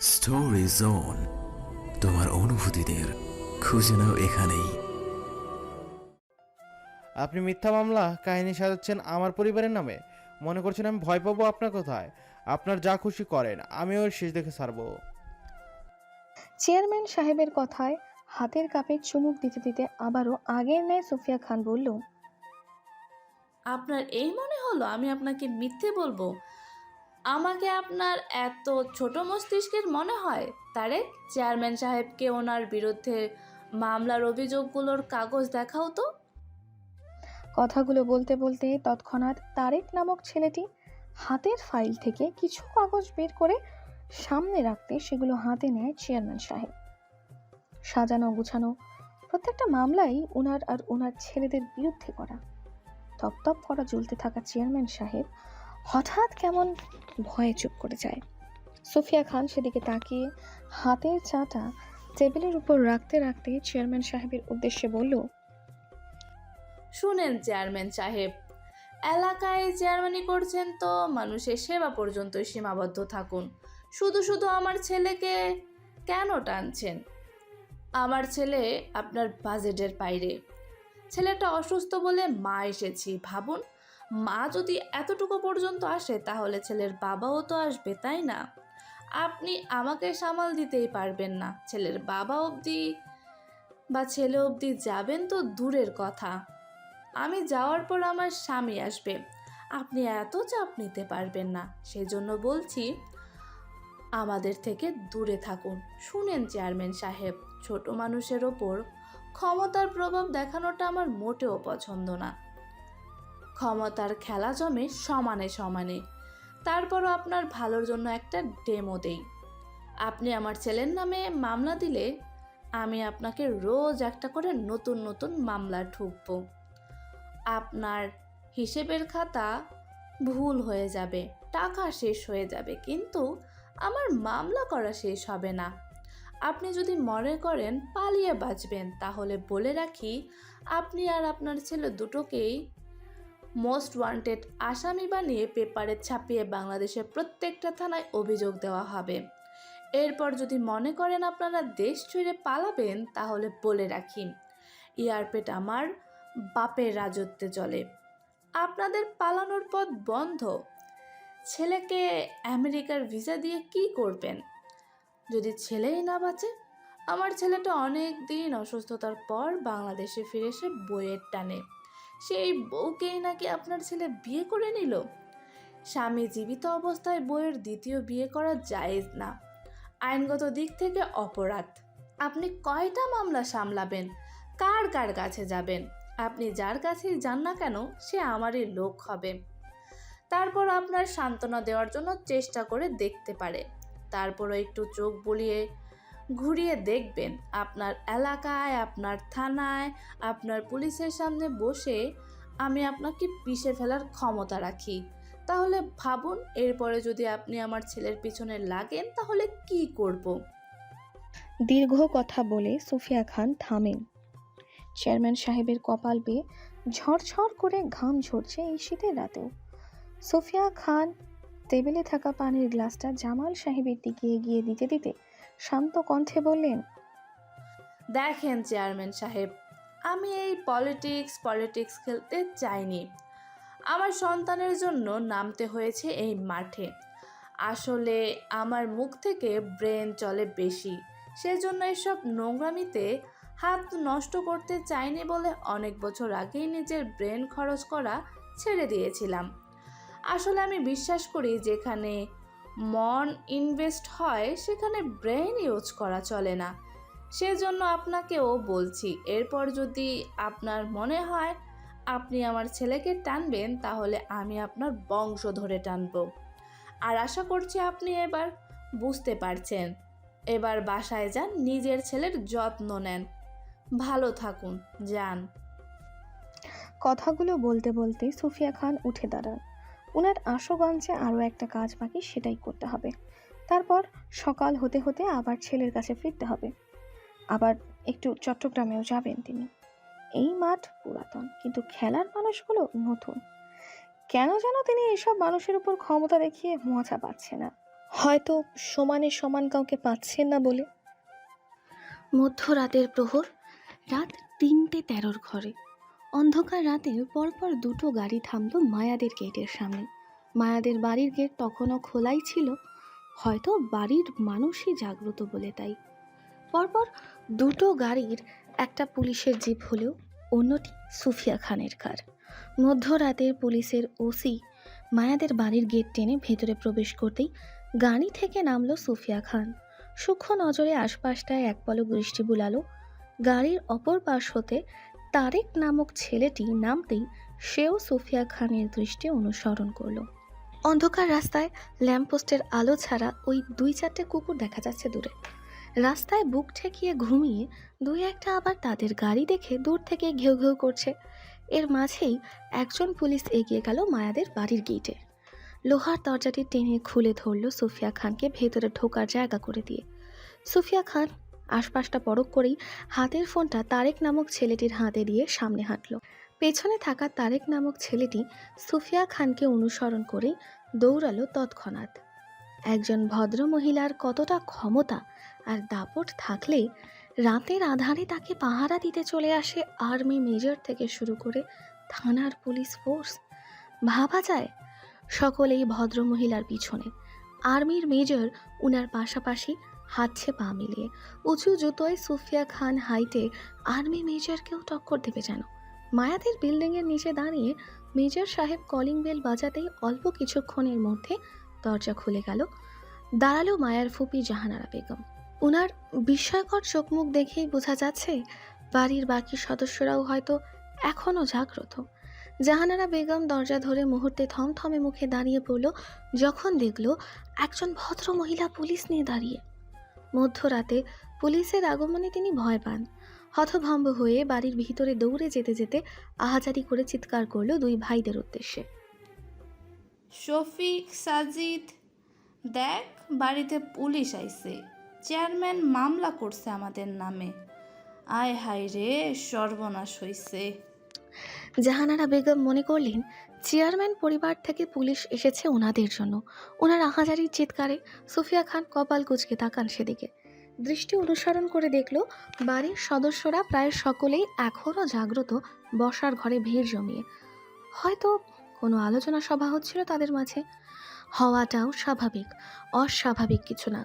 Story zone তোমার অনুভূতিদের খুঁজে নাও এখানেই। আপনি মিথ্যা মামলা কাহিনী সাজাচ্ছেন আমার পরিবারের নামে। মনে করছেন আমি ভয় পাবো আপনার কোথায়। আপনার যা খুশি করেন আমি ওর শেষ দেখে ছাড়বো। চেয়ারম্যান সাহেবের কথায় হাতের কাপে চুমুক দিতে দিতে আবারও আগের ন্যায় সুফিয়া খান বলল আপনার এই মনে হলো আমি আপনাকে মিথ্যে বলব? আমাকে আপনার এত ছোট মস্তিষ্কের মনে হয়? তারেক, চেয়ারম্যান সাহেবকে ওনার বিরুদ্ধে মামলার অভিযোগগুলোর কাগজ দেখাও তো। কথাগুলো বলতে বলতে তৎক্ষণাৎ তারেক নামক ছেলেটি হাতের ফাইল থেকে কিছু কাগজ বের করে সামনে রাখতে সেগুলো হাতে নেয় চেয়ারম্যান সাহেব। সাজানো গুছানো প্রত্যেকটা মামলাই ওনার আর ওনার ছেলেদের বিরুদ্ধে করা। তপতপ করা জ্বলতে থাকা চেয়ারম্যান সাহেব হঠাৎ কেমন ভয়ে চুপ করে যায়। সুফিয়া খান সেদিকে তাকিয়ে হাতের চাটা টেবিলের উপর রাখতে রাখতে চেয়ারম্যান সাহেবের উদ্দেশ্যে বলল, শুনেন চেয়ারম্যান সাহেব, এলাকায় চেয়ারম্যানই করছেন তো, মানুষের সেবা পর্যন্তই সীমাবদ্ধ থাকুন। শুধু শুধু আমার ছেলেকে কেন টানছেন? আমার ছেলে আপনার বাজেটের বাইরে। ছেলেটা অসুস্থ বলে মা এসেছি, ভাবুন মা যদি এতটুকু পর্যন্ত আসে, তাহলে ছেলের বাবাও তো আসবে, তাই না? আপনি আমাকে সামাল দিতেই পারবেন না। ছেলের বাবা অবধি বা ছেলে অবধি যাবেন তো দূরের কথা। আমি যাওয়ার পর আমার স্বামী আসবে। আপনি এত চাপ নিতে পারবেন না। সেজন্য বলছি, আমাদের থেকে দূরে থাকুন। শুনেন চেয়ারম্যান সাহেব, ছোট মানুষের ওপর ক্ষমতার প্রভাব দেখানোটা আমার মোটেও পছন্দ না। ক্ষমতার খেলা জমে সমানে সমানে। তারপরও আপনার ভালোর জন্য একটা ডেমো দেই। আপনি আমার ছেলের নামে মামলা দিলে আমি আপনাকে রোজ একটা করে নতুন নতুন মামলা ঠুকবো। আপনার হিসেবের খাতা ভুল হয়ে যাবে, টাকা শেষ হয়ে যাবে, কিন্তু আমার মামলা করা শেষ হবে না। আপনি যদি মনে করেন পালিয়ে বাঁচবেন, তাহলে বলে রাখি, আপনি আর আপনার ছেলে দুটোকেই মোস্ট ওয়ান্টেড আসামি বানিয়ে পেপারে ছাপিয়ে বাংলাদেশের প্রত্যেকটা থানায় অভিযোগ দেওয়া হবে। এরপর যদি মনে করেন আপনারা দেশ ছুঁড়ে পালাবেন, তাহলে বলে রাখি এয়ারপেট আমার বাপের রাজত্বে চলে। আপনাদের পালানোর পথ বন্ধ। ছেলেকে আমেরিকার ভিসা দিয়ে কি করবেন? যদি ছেলেই না বাঁচে, আমার ছেলেটা অনেক দিন অসুস্থতার পর বাংলাদেশে ফিরে এসে বইয়ের টানে। সেই বউকেই নাকি আপনার ছেলে বিয়ে করে নিল? স্বামী জীবিত অবস্থায় বইয়ের দ্বিতীয় বিয়ে করা জায়েজ না। আইনগত দিক থেকে অপরাধ। আপনি কয়টা মামলা সামলাবেন? কার কার কাছে যাবেন? আপনি যার কাছেই যান না কেন, সে আমারই লোক হবে। তারপর আপনার সান্ত্বনা দেওয়ার জন্য চেষ্টা করে দেখতে পারে। তারপরও একটু চোখ বলিয়ে ঘুরিয়ে দেখবেন আপনার এলাকায়, আপনার থানায়, আপনার পুলিশের সামনে বসে আমি আপনাকে পিষে ফেলার ক্ষমতা রাখি। তাহলে ভাবুন, এরপরে যদি আপনি আমার ছেলের পিছনে লাগেন, তাহলে কি করব। দীর্ঘ কথা বলে সুফিয়া খান থামেন চেয়ারম্যান সাহেবের কপাল বেয়ে ঝরঝর করে ঘাম ঝরছে এই শীতের রাতেও। সুফিয়া খান টেবিলে থাকা পানির গ্লাসটা জামাল সাহেবের দিকে এগিয়ে দিতে দিতে শান্ত কণ্ঠে বললেন, দেখেন চেয়ারম্যান সাহেব, আমি এই পলিটিক্স পলিটিক্স খেলতে চাইনি। আমার সন্তানের জন্য নামতে হয়েছে এই মাঠে। আসলে আমার মুখ থেকে ব্রেন চলে বেশি। সেজন্য এসব নোংরামিতে হাত নষ্ট করতে চাইনি বলে অনেক বছর আগেই নিজের ব্রেন খরচ করা ছেড়ে দিয়েছিলাম। আসলে আমি বিশ্বাস করি যেখানে মন ইনভেস্ট হয়, সেখানে ব্রেন ইউজ করা চলে না। সেজন্য আপনাকেও বলছি, এরপর যদি আপনার মনে হয় আপনি আমার ছেলেকে টানবেন, তাহলে আমি আপনার বংশ ধরে টানব। আর আশা করছি আপনি এবার বুঝতে পারছেন। এবার বাসায় যান, নিজের ছেলের যত্ন নেন। ভালো থাকুন, যান। কথাগুলো বলতে বলতে সুফিয়া খান উঠে দাঁড়ান। ওনার আশুগঞ্জে আরও একটা কাজ বাকি সেটাই করতে হবে। তারপর সকাল হতে হতে আবার ছেলের কাছে ফিরতে হবে। আবার একটু চট্টগ্রামেও যাবেন তিনি। এই মাঠ পুরাতন, কিন্তু খেলার মানুষগুলো নতুন। কেন যেন তিনি এসব মানুষের উপর ক্ষমতা দেখিয়ে মজা পাচ্ছে না। হয়তো সমানে সমান কাউকে পাচ্ছেন না বলে। মধ্যরাতের প্রহর, রাত তিনটে তেরোর ঘরে। অন্ধকার রাতে পরপর দুটো গাড়ি থামল মায়াদের গেটের সামনে। মায়াদের বাড়ির গেট তখনও খোলাই ছিল, হয়তো বাড়ির মানুষই জাগ্রত বলে তাই। পরপর দুটো গাড়ির একটা পুলিশের জিপ হলেও অন্যটি সুফিয়া খানের কার। মধ্যরাতের পুলিশের ওসি মায়াদের বাড়ির গেট টেনে ভেতরে প্রবেশ করতেই গাড়ি থেকে নামলো সুফিয়া খান। সূক্ষ্ম নজরে আশপাশটায় এক পলক দৃষ্টি বুলালো। গাড়ির অপর পাশ হতে তারেক নামক ছেলেটি নামতেই সেও সুফিয়া খানের দৃষ্টি অনুসরণ করল। অন্ধকার রাস্তায় ল্যাম্পপোস্টের আলো ছাড়া ওই দুই চারটে কুকুর দেখা যাচ্ছে দূরে। রাস্তায় বুক ঠেকিয়ে ঘুমিয়ে দুই একটা আবার তাদের গাড়ি দেখে দূর থেকে ঘেউ ঘেউ করছে। এর মাঝেই একজন পুলিশ এগিয়ে গেল মায়াদের বাড়ির গেটে। লোহার দরজাটি টেনে খুলে ধরল সুফিয়া খানকে ভেতরে ঢোকার জায়গা করে দিয়ে। সুফিয়া খান আশপাশটা পরক করেই হাতের ফোনটা তারেক নামক ছেলেটির হাতে দিয়ে সামনে হাঁটল। পেছনে থাকা তারেক নামক ছেলেটি সুফিয়া খানকে অনুসরণ করেই দৌড়ালো তৎক্ষণাৎ। একজন ভদ্র মহিলার কতটা ক্ষমতা আর দাপট থাকলে রাতের আধারে তাকে পাহারা দিতে চলে আসে আর্মি মেজর থেকে শুরু করে থানার পুলিশ ফোর্স। ভাবা যায়, সকলেই ভদ্র মহিলার পিছনে। আর্মির মেজর উনার পাশাপাশি হাতছে পা মিলিয়ে। উঁচু জুতোয় সুফিয়া খান হাইটে আর্মি মেজরকেও টক্কর দেবে যেন। মায়াদের বিল্ডিংয়ের নিচে দাঁড়িয়ে মেজর সাহেব কলিং বেল বাজাতেই অল্প কিছুক্ষণের মধ্যে দরজা খুলে গেল। দাঁড়াল মায়ার ফুপি জাহানারা বেগম। উনার বিস্ময়কর চোখমুখ দেখেই বোঝা যাচ্ছে বাড়ির বাকি সদস্যরাও হয়তো এখনও জাগ্রত। জাহানারা বেগম দরজা ধরে মুহূর্তে থমথমে মুখে দাঁড়িয়ে পড়ল, যখন দেখল একজন ভদ্র মহিলা পুলিশ নিয়ে দাঁড়িয়ে। মধ্যরাতে পুলিশের আগমনে তিনি ভয় পান। হতভম্ব হয়ে বাড়ির ভিতরে দৌড়ে যেতে যেতে আহাজারি করে চিৎকার করল দুই ভাইদের উদ্দেশ্যে। শফিক সাজিদ দেখ বাড়িতে পুলিশ আইছে। চেয়ারম্যান মামলা করছে আমাদের নামে। আয় হায় রে সর্বনাশ হইছে। জাহানারা বেগম মনে করলেন চেয়ারম্যান পরিবার থেকে পুলিশ এসেছে ওনাদের জন্য। ওনার আহাজারির চিৎকারে সুফিয়া খান কপাল কুচকে তাকান সেদিকে। দৃষ্টি অনুসরণ করে দেখল, বাড়ির সদস্যরা প্রায় সকলেই এখনও জাগ্রত বসার ঘরে ভিড় জমিয়ে। হয়তো কোনো আলোচনা সভা হচ্ছিল তাদের মাঝে। হওয়াটাও স্বাভাবিক, অস্বাভাবিক কিছু না।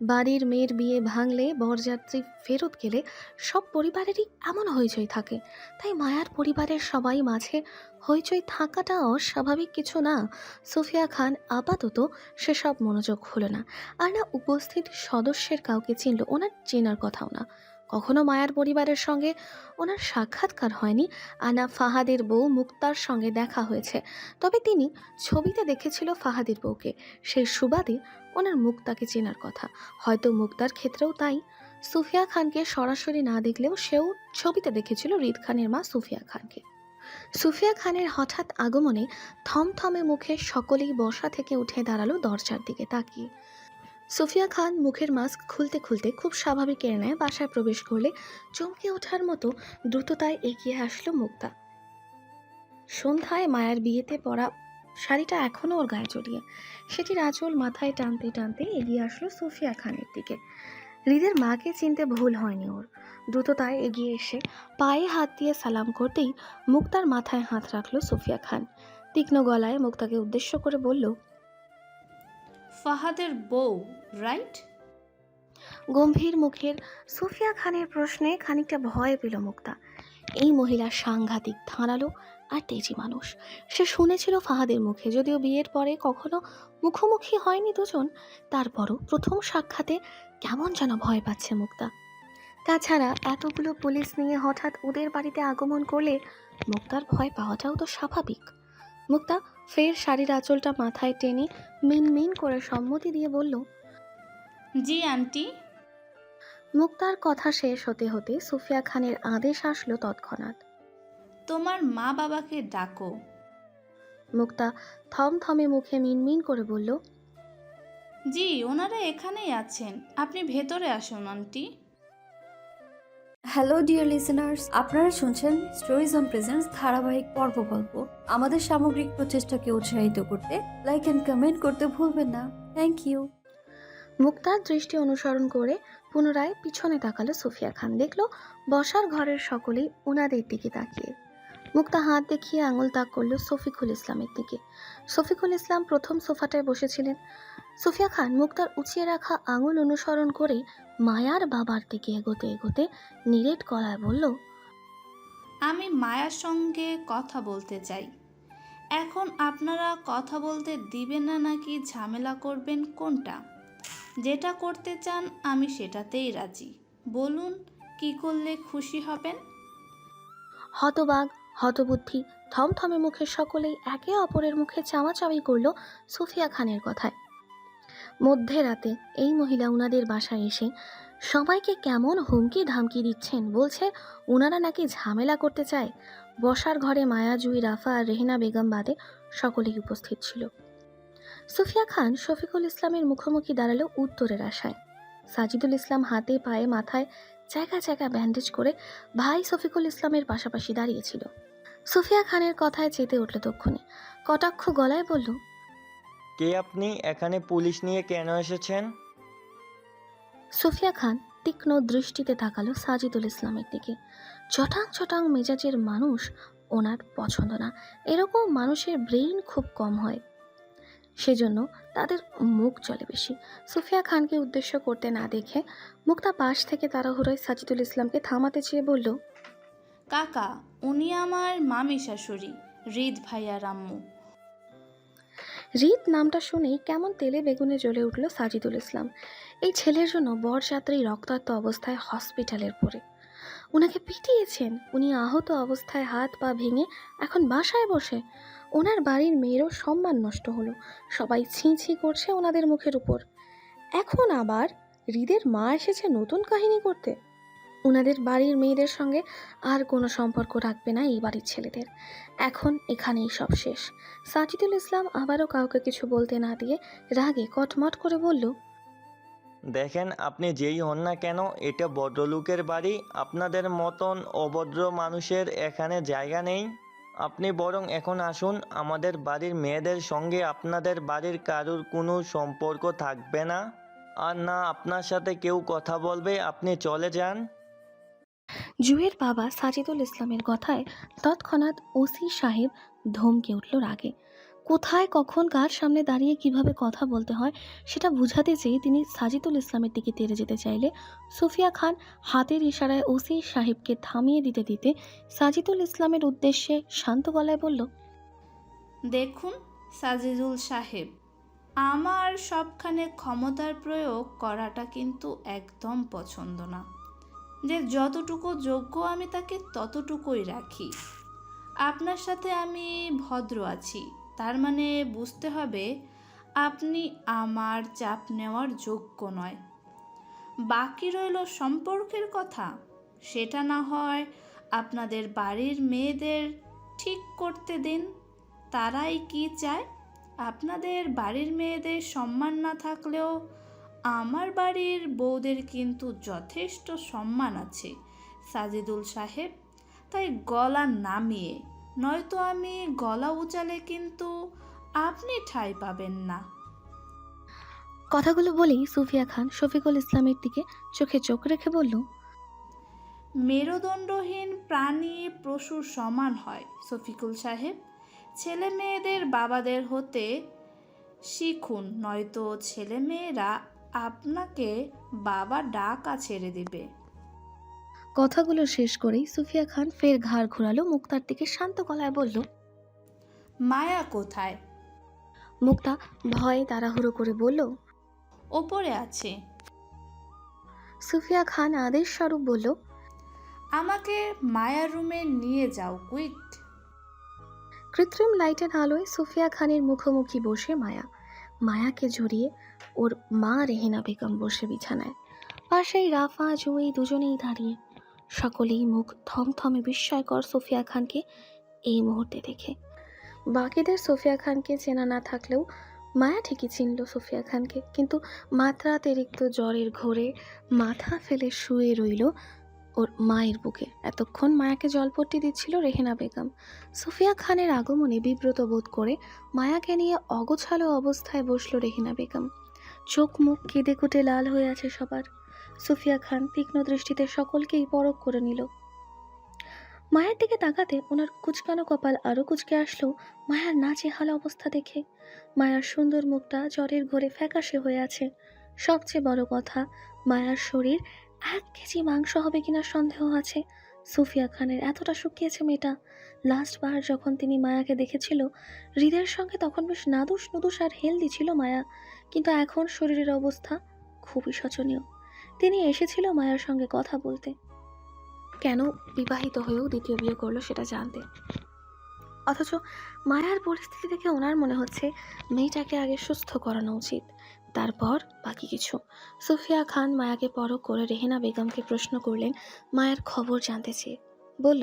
বাড়ির মেয়ের বিয়ে ভাঙলে বরযাত্রী ফেরত গেলে সব পরিবারেরই এমন হইচই থাকে। তাই মায়ার পরিবারের সবাই মাঝে হইচই থাকাটা অস্বাভাবিক কিছু না। সুফিয়া খান আপাতত সেসব মনোযোগ হলো না। আর না উপস্থিত সদস্যের কাউকে চিনল, ওনার চেনার কথাও না। কখনো মায়ার পরিবারের সঙ্গে ওনার সাক্ষাৎকার হয়নি। আনা ফাহাদের বউ মুক্তার সঙ্গে দেখা হয়েছে। তবে তিনি ছবিতে দেখেছিল ফাহাদের বউকে। সেই সুবাদে ওনার মুক্তাকে চেনার কথা। হয়তো মুক্তার ক্ষেত্রেও তাই। সুফিয়া খানকে সরাসরি না দেখলেও সেও ছবিতে দেখেছিল রিদ খানের মা সুফিয়া খানকে। সুফিয়া খানের হঠাৎ আগমনে থমথমে মুখে সকলেই বসা থেকে উঠে দাঁড়াল দরজার দিকে তাকিয়ে। সুফিয়া খান মুখের মাস্ক খুলতে খুলতে খুব স্বাভাবিকের নেয় বাসায় প্রবেশ করলে চমকে ওঠার মতো দ্রুততায় এগিয়ে আসলো মুক্তা। সন্ধ্যায় মায়ের বিয়েতে পরা শাড়িটা এখনও ওর গায়ে জড়িয়ে। সেটির আঁচল মাথায় টানতে টানতে এগিয়ে আসলো সুফিয়া খানের দিকে। হৃদের মাকে চিনতে ভুল হয়নি ওর। দ্রুততায় এগিয়ে এসে পায়ে হাত দিয়ে সালাম করতেই মুক্তার মাথায় হাত রাখল সুফিয়া খান। তীক্ষ্ণ গলায় মুক্তাকে উদ্দেশ্য করে বলল ফাহাদের বউ, রাইট? গম্ভীর মুখের সুফিয়া খানের প্রশ্নে খানিকটা ভয় পেল মুক্তা। এই মহিলা সাংঘাতিক ধারালো আর তেজি মানুষ। সে শুনেছিল ফাহাদের মুখে, যদিও বিয়ের পরে কখনো মুখোমুখি হয়নি দুজন। তারপরও প্রথম সাক্ষাতে কেমন যেন ভয় পাচ্ছে মুক্তা। তাছাড়া এতগুলো পুলিশ নিয়ে হঠাৎ ওদের বাড়িতে আগমন করলে মুক্তার ভয় পাওয়াটাও তো স্বাভাবিক। মুক্তা ফের শাড়ির আঁচলটা মাথায় টেনে মিন মিন করে সম্মতি দিয়ে বলল জি আন্টি। মুক্তার কথা শেষ হতে হতে সুফিয়া খানের আদেশ আসলো তৎক্ষণাৎ। তোমার মা বাবাকে ডাকো। মুক্তা থমথমে মুখে মিনমিন করে বলল জি ওনারা এখানেই আছেন। আপনি ভেতরে আসুন আন্টি। হ্যালো ডিয়ার লিসেনার্স আপনারা শুনছেন স্টোরিজ অন প্রেজেন্স ধারাবাহিক পর্ব গল্প। আমাদের সামগ্রিক প্রচেষ্টাকে উৎসাহিত করতে লাইক অ্যান্ড কমেন্ট করতে ভুলবেন না। থ্যাংক ইউ মুক্তার দৃষ্টি অনুসরণ করে পুনরায় পিছনে তাকালো সুফিয়া খান। দেখল বসার ঘরের সকলেই ওনাদের দিকে তাকিয়ে। মুক্তা হাত দেখিয়ে আঙুল তাক করল সফিকুল ইসলামের দিকে। সফিকুল ইসলাম প্রথম সোফাটায় বসেছিলেন। সুফিয়া খান মুক্তার উঁচিয়ে রাখা আঙুল অনুসরণ করে মায়ার বাবার দিকে এগোতে এগোতে নিরেট গলায় বলল আমি মায়ার সঙ্গে কথা বলতে চাই। এখন আপনারা কথা বলতে দিবেন না নাকি ঝামেলা করবেন কোনটা? যেটা করতে চান আমি সেটাতেই রাজি। বলুন কি করলে খুশি হবেন? হতবাগ হতবুদ্ধি থমথমে মুখে সকলেই একে অপরের মুখে চামাচামি করল সুফিয়া খানের কথায়। মধ্যে রাতে এই মহিলা উনাদের বাসায় এসে, সবাইকে কেমন হুমকি ধামকি দিচ্ছেন? বলছে ওনারা নাকি ঝামেলা করতে চায়। বসার ঘরে মায়া জুই রাফা আর রেহেনা বেগম বাদে সকলেই উপস্থিত ছিল। সুফিয়া খান শফিকুল ইসলামের মুখোমুখি দাঁড়াল উত্তরের আশায়। সাজিদুল ইসলাম হাতে পায়ে মাথায় জায়গা জায়গা ব্যান্ডেজ করে ভাই শফিকুল ইসলামের পাশাপাশি দাঁড়িয়েছিল সুফিয়া খানের কথায় চেতে উঠল তক্ষণে কটাক্ষ গলায় বলল কে আপনি? এখানে পুলিশ নিয়ে কেন এসেছেন? সুফিয়া খান তীক্ষ্ণ দৃষ্টিতে তাকালো সাজিদুল ইসলামের দিকে। চটাং চটাং মেজাজের মানুষ ওনার পছন্দ না। এরকম মানুষের ব্রেইন খুব কম হয়। সেজন্য তাদের মুখ চলে বেশি। সুফিয়া খানকে উদ্দেশ্য করতে না দেখে মুক্তা পাশ থেকে তাড়াহুড়োয় সাজিদুল ইসলামকে থামাতে চেয়ে বলল কাকা, উনি আমার মামি শাশুড়ি, হৃদ ভাইয়ার আম্মু রিত নামটা শুনেই কেমন তেলে বেগুনে জ্বলে উঠল সাজিদুল ইসলাম। এই ছেলের জন্য বরযাত্রী রক্তাক্ত অবস্থায় হসপিটালের পরে। ওনাকে পিটিয়েছেন, উনি আহত অবস্থায় হাত পা ভেঙে এখন বাসায় বসে। ওনার বাড়ির মেয়েরও সম্মান নষ্ট হলো, সবাই ছিঁ ছিঁ করছে ওনাদের মুখের উপর। এখন আবার হৃদের মা এসেছে নতুন কাহিনী করতে। ওনাদের বাড়ির মেয়েদের সঙ্গে আর কোনো সম্পর্ক রাখবে না এই বাড়ির ছেলেদের। এখন এখানেই সব শেষ। সাজিদুল ইসলাম আবারও কাউকে কিছু বলতে না দিয়ে রাগে কটমট করে বলল, দেখেন, আপনি যেই হন না কেন, এটা ভদ্রলোকের বাড়ি, আপনাদের মতন অভদ্র মানুষের এখানে জায়গা নেই। আপনি বরং এখন আসুন, আমাদের বাড়ির মেয়েদের সঙ্গে আপনাদের বাড়ির কারুর কোনো সম্পর্ক থাকবে না। আর না, আপনার সাথে কেউ কথা বলবে, আপনি চলে যান। জুয়ের বাবা সাজিদুল ইসলামের কথায় তৎক্ষণাৎ ওসি সাহেব ধমকে উঠল রাগে। কোথায়, কখন, কার সামনে দাঁড়িয়ে কীভাবে কথা বলতে হয় সেটা বুঝাতে চেয়ে তিনি সাজিদুল ইসলামের দিকে তেড়ে যেতে চাইলে। সুফিয়া খান হাতের ইশারায় ওসি সাহেবকে থামিয়ে দিতে দিতে সাজিদুল ইসলামের উদ্দেশ্যে শান্ত গলায় বলল, দেখুন, সাজিদুল সাহেব, আমার সবখানে ক্ষমতার প্রয়োগ করাটা কিন্তু একদম পছন্দ না। যে যতটুকু যোগ্য আমি তাকে ততটুকুই রাখি। আপনার সাথে আমি ভদ্র আছি, তার মানে বুঝতে হবে আপনি আমার চাপ নেওয়ার যোগ্য নয়। বাকি রইল সম্পর্কের কথা, সেটা না হয় আপনাদের বাড়ির মেয়েদের ঠিক করতে দিন, তারাই কি চায়? আপনাদের বাড়ির মেয়েদের সম্মান না থাকলেও আমার বাড়ির বউদের কিন্তু যথেষ্ট সম্মান আছে সাজিদুল সাহেব। তাই গলা নামিয়ে নয়তো আমি গলা উচালে কিন্তু আপনি ঠাঁই পাবেন না। কথাগুলো বলেই সুফিয়া খান শফিকুল ইসলামের দিকে চোখে চোখ রেখে বলল মেরুদণ্ডহীন প্রাণী পশুর সমান হয় শফিকুল সাহেব। ছেলে মেয়েদের বাবাদের হতে শিখুন নয়তো ছেলে মেয়েরা আপনাকে বাবা ডাকা ছেড়ে দেবে। কথাগুলো শেষ করেই সুফিয়া খান ফের ঘাড় ঘোরালো মুক্তার দিকে শান্ত গলায় বলল মায়া কোথায়? মুক্তা ভয়ে তাড়াহুড়ো করে বলল ওপরে আছে। সুফিয়া খান আদেশ স্বরূপ বলল আমাকে মায়ার রুমে নিয়ে যাও কুইক। কৃত্রিম লাইটের আলোয় সুফিয়া খানের মুখোমুখি বসে মায়া। মায়াকে জড়িয়ে ওর মা রেহেনা বেগম বসে বিছানায়। পাশেই রাফা জুই দুজনেই দাঁড়িয়ে। সকলেই মুখ থমথমে বিস্ময়কর সোফিয়া খানকে এই মুহূর্তে দেখে। বাকিদের সোফিয়া খানকে চেনা না থাকলেও মায়া ঠিকই চিনল সোফিয়া খানকে। কিন্তু মাত্রাতিরিক্ত জ্বরের ঘোরে মাথা ফেলে শুয়ে রইল ওর মায়ের বুকে। এতক্ষণ মায়াকে জলপট্টি দিচ্ছিল রেহেনা বেগম। সুফিয়া খানের আগমনে বিব্রত বোধ করে মায়াকে নিয়ে অগোছালো অবস্থায় বসল রেহিনা বেগম। চোখ মুখ কেঁদে কুটে লাল হয়ে আছে সবার। সুফিয়া খান তীক্ষ্ণ দৃষ্টিতে সকলকেই পরখ করে নিল। মায়ের দিকে তাকাতে ওনার কুচকানো কপাল আরও কুচকে আসলো মায়ার নাচেহাল অবস্থা দেখে। মায়ার সুন্দর মুখটা জ্বরের ঘোরে ফ্যাকাশে হয়ে আছে। সবচেয়ে বড় কথা, মায়ার শরীর এক কেজি মাংস হবে কিনা সন্দেহ আছে। সুফিয়া খানের এতটা শুকিয়েছে মেয়েটা। লাস্ট বার যখন তিনি মায়াকে দেখেছিল, হৃদয়ের সঙ্গে তখন বেশ নাদুস নুদুস আর হেলদি ছিল মায়া। কিন্তু এখন শরীরের অবস্থা খুবই শোচনীয়। তিনি এসেছিল মায়ার সঙ্গে কথা বলতে। কেন বিবাহিত হয়েও দ্বিতীয় বিয়ে করল সেটা জানতে। অথচ মায়ার পরিস্থিতি দেখে ওনার মনে হচ্ছে মেয়েটাকে আগে সুস্থ করানো উচিত। তারপর বাকি কিছু। সুফিয়া খান মায়াকে পরখ করে রেহেনা বেগমকে প্রশ্ন করলেন মায়ের খবর জানতে চেয়ে? বলল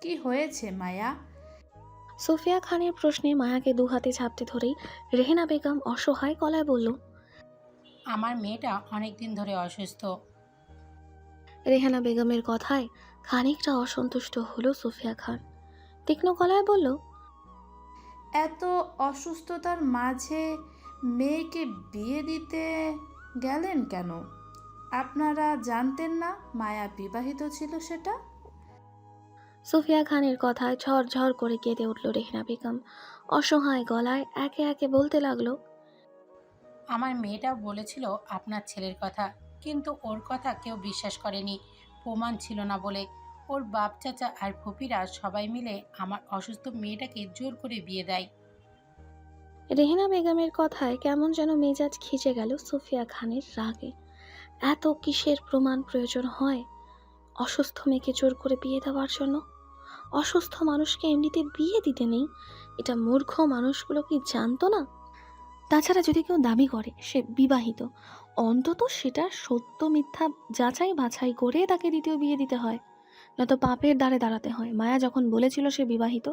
কি হয়েছে মায়া? সুফিয়া খানের প্রশ্নে মায়াকে দু হাতে ঝাপটে ধরেই রেহেনা বেগম অসহায় গলায় বলল আমার মেয়েটা অনেক দিন ধরে অসুস্থ। রেহানা বেগমের কথায় খানিকটা অসন্তুষ্ট হলো সুফিয়া খান। তীক্ষ্ণ গলায় বলল এত অসুস্থতার মাঝে মেয়েকে বিয়ে দিতে গেলেন কেন? আপনারা জানতেন না মায়া বিবাহিত ছিল সেটা? সুফিয়া খানের কথায় ঝড় করে কেঁদে উঠল রেহনা বেগম। অসহায় গলায় একে একে বলতে লাগল আমার মেয়েটা বলেছিল আপনার ছেলের কথা কিন্তু ওর কথা কেউ বিশ্বাস করেনি। প্রমাণ ছিল না বলে ওর বাপ চাচা আর ফুপিরা সবাই মিলে আমার অসুস্থ মেয়েটাকে জোর করে বিয়ে দেয়। রেহেনা বেগমের কথায় কেমন যেন মেজাজ খিচে গেল সুফিয়া খানের রাগে। এত কিসের প্রমাণ প্রয়োজন হয় অসুস্থ মেয়েকে জোর করে বিয়ে দেওয়ার জন্য? অসুস্থ মানুষকে এমনিতে বিয়ে দিতে নেই? এটা মূর্খ মানুষগুলো কি জানতো না? তাছাড়া যদি কেউ দাবি করে, সে বিবাহিত, অন্তত সেটা সত্য মিথ্যা যাচাই বাছাই করে তাকে দ্বিতীয় বিয়ে দিতে হয়। নয়তো পাপের দ্বারে দাঁড়াতে হয়। মায়া যখন বলেছিল সে বিবাহিত,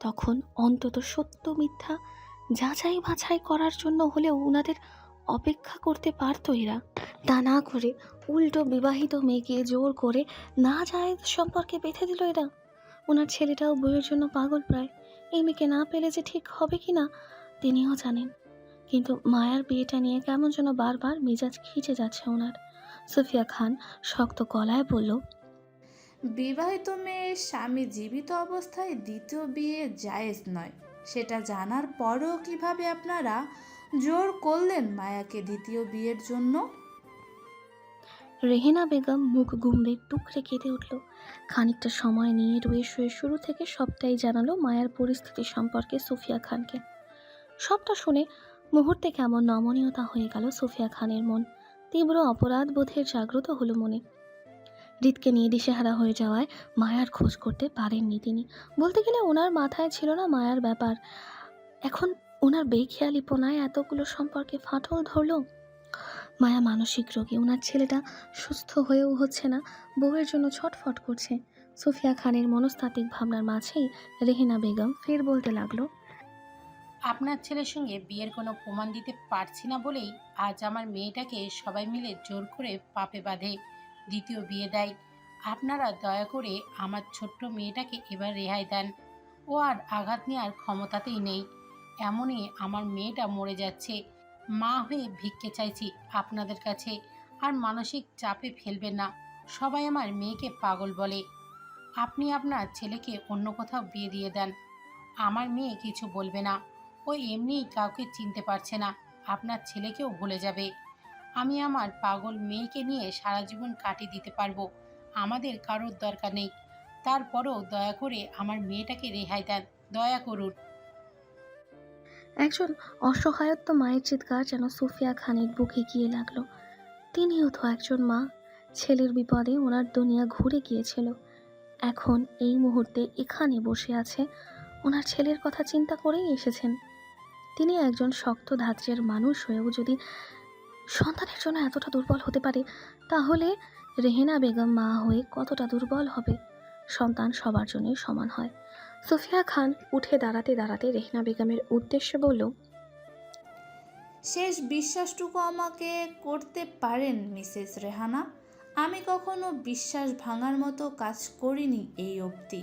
তখন অন্তত সত্য মিথ্যা যাচাই বাছাই করার জন্য হলেও উনাদের অপেক্ষা করতে পারতো এরা। তা না করে উল্টো বিবাহিত মেয়েকে জোর করে না যায় সম্পর্কে বেঁধে দিল এরা। ওনার ছেলেটাও বইয়ের জন্য পাগল প্রায়। এই মেয়েকে না পেলে যে ঠিক হবে কি না, তিনিও জানেন। কিন্তু মায়ার বিয়েটা নিয়ে কেমন যেন বারবার মেজাজ খিচে যাচ্ছে ওনার সুফিয়া খান শক্ত গলায় বলল, বিবাহিত মেয়ে স্বামী জীবিত অবস্থায় দ্বিতীয় বিয়ে জায়েজ নয়। সেটা জানার পরেও কীভাবে আপনারা জোর করলেন মায়াকে দ্বিতীয় বিয়ের জন্য? রেহেনা বেগম মুখ গুমড়ে টুকরে কেঁদে উঠল। খানিকটা সময় নিয়ে রুয়ে শুয়ে শুরু থেকে সবটাই জানালো মায়ার পরিস্থিতি সম্পর্কে সুফিয়া খানকে। সবটা শুনে মুহূর্তে কেমন নমনীয়তা হয়ে গেল সুফিয়া খানের মন। তীব্র অপরাধ বোধের জাগ্রত হলো মনে। হৃদকে নিয়ে দিশেহারা হয়ে যাওয়ায় মায়ার খোঁজ করতে পারেননি তিনি। বলতে গেলে ওনার মাথায় ছিল না মায়ার ব্যাপার। এখন ওনার বেখেয়ালিপনায় এতগুলো সম্পর্কে ফাটল ধরলো। মায়া মানসিক রোগী, ওনার ছেলেটা সুস্থ হয়েও হচ্ছে না, বউয়ের জন্য ছটফট করছে। সুফিয়া খানের মনস্তাত্ত্বিক ভাবনার মাঝেই রেহেনা বেগম ফের বলতে লাগল, আপনার ছেলের সঙ্গে বিয়ের কোনো প্রমাণ দিতে পারছি না বলেই আজ আমার মেয়েটাকে সবাই মিলে জোর করে পাপে বাঁধে। দ্বিতীয় বিয়ে দেয়। আপনারা দয়া করে আমার ছোট্ট মেয়েটাকে এবার রেহাই দেন। ও আর আঘাত নেওয়ার ক্ষমতাতেই নেই। এমনই আমার মেয়েটা মরে যাচ্ছে। মা হয়ে ভিক্ষে চাইছি আপনাদের কাছে। আর মানসিক চাপে ফেলবেন না। সবাই আমার মেয়েকে পাগল বলে। আপনি আপনার ছেলেকে অন্য কোথাও বিয়ে দিয়ে দেন। আমার মেয়ে কিছু বলবে না। ও এমনিই কাউকে চিনতে পারছে না। আপনার ছেলেকেও ভুলে যাবে। আমি আমার পাগল মেয়েকে নিয়ে সারা জীবন কাটিয়ে দিতে পারব। আমাদের কারোর দরকার নেই। তারপরও দয়া করে আমার মেয়েটাকে রেহাই দেন। দয়া করুন। একজন অসহায়ত্ব মায়ের চিৎকার যেন সুফিয়া খানের বুকে গিয়ে লাগল। তিনিও তো একজন মা। ছেলের বিপদে ওনার দুনিয়া ঘুরে গিয়েছিল। এখন এই মুহূর্তে এখানে বসে আছে। ওনার ছেলের কথা চিন্তা করেই এসেছেন। তিনি একজন শক্ত ধাত্রের মানুষ হয়েও যদি সন্তানের জন্য এতটা দুর্বল হতে পারে, তাহলে রেহেনা বেগম মা হয়ে কতটা দুর্বল হবে? সন্তান সবার জন্যই সমান হয়। সুফিয়া খান উঠে দাঁড়াতে দাঁড়াতে রেহনা বেগমের উদ্দেশ্যে বলল, শেষ বিশ্বাসটুকু আমাকে করতে পারেন, মিসেস রেহানা। আমি কখনো বিশ্বাস ভাঙার মতো কাজ করিনি এই অবধি।